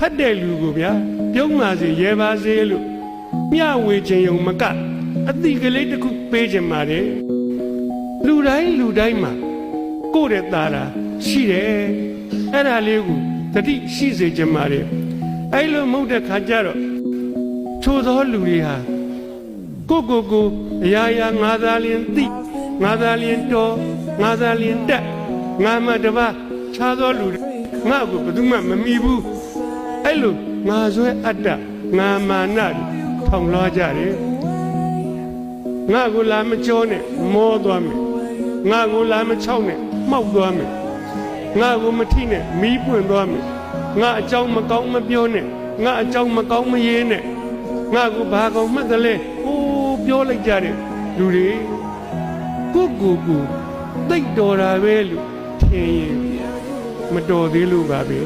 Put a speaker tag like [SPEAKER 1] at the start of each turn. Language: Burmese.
[SPEAKER 1] ဖတ်တဲ့လူကိုဗျာပြုံးပါစေရဲပါစေလို့မျှဝေခြင်းယုံမကအတိကလေးတစ်ခုပေးခြင်းပါတယ်လူတိုင်းလူတိုင်းမှာကိုယ့်ရဲ့သားတာရှိတယ်အဲ့ဒါလေးကိုတတိရှိစေခြင်းပါတယ်အဲ့လိုမဟုတ်တဲ့ခါကျတော့ချို့သောလူတွေဟာကိုယ့်ကိုယ်ကိုအရာရာငါသာလျင်သိငါသာလျင်တော်ငါသာလျင်တက်ငါမှတပါးခြားသောလူတွေငါ့ကိုဘယ်သူမှမမီဘူး အဲ့လိုငါဆွဲအတ္တငါမာနတွေထောင်လွှားကြတယ်ငါကိုလာမကြောနဲ့မောသွားမယ်ငါကိုလာမချောက်နဲ့မှောက်သွားမယ်ငါကိုမထိနဲ့မီးပွင့်သွားမယ်ငါအကြောင်းမကောင်းမပြောနဲ့ငါအကြောင်းမကောင်းမရေးနဲ့ငါကိုဘာကောင်မှတ်တယ်လဲဟိုးပြောလိုက်ကြတဲ့လူတွေကိုယ့်ကိုယ်ကိုသိတ်တော်တာပဲလို့ထင်ရင်မတော်သေးလို့ပါပဲ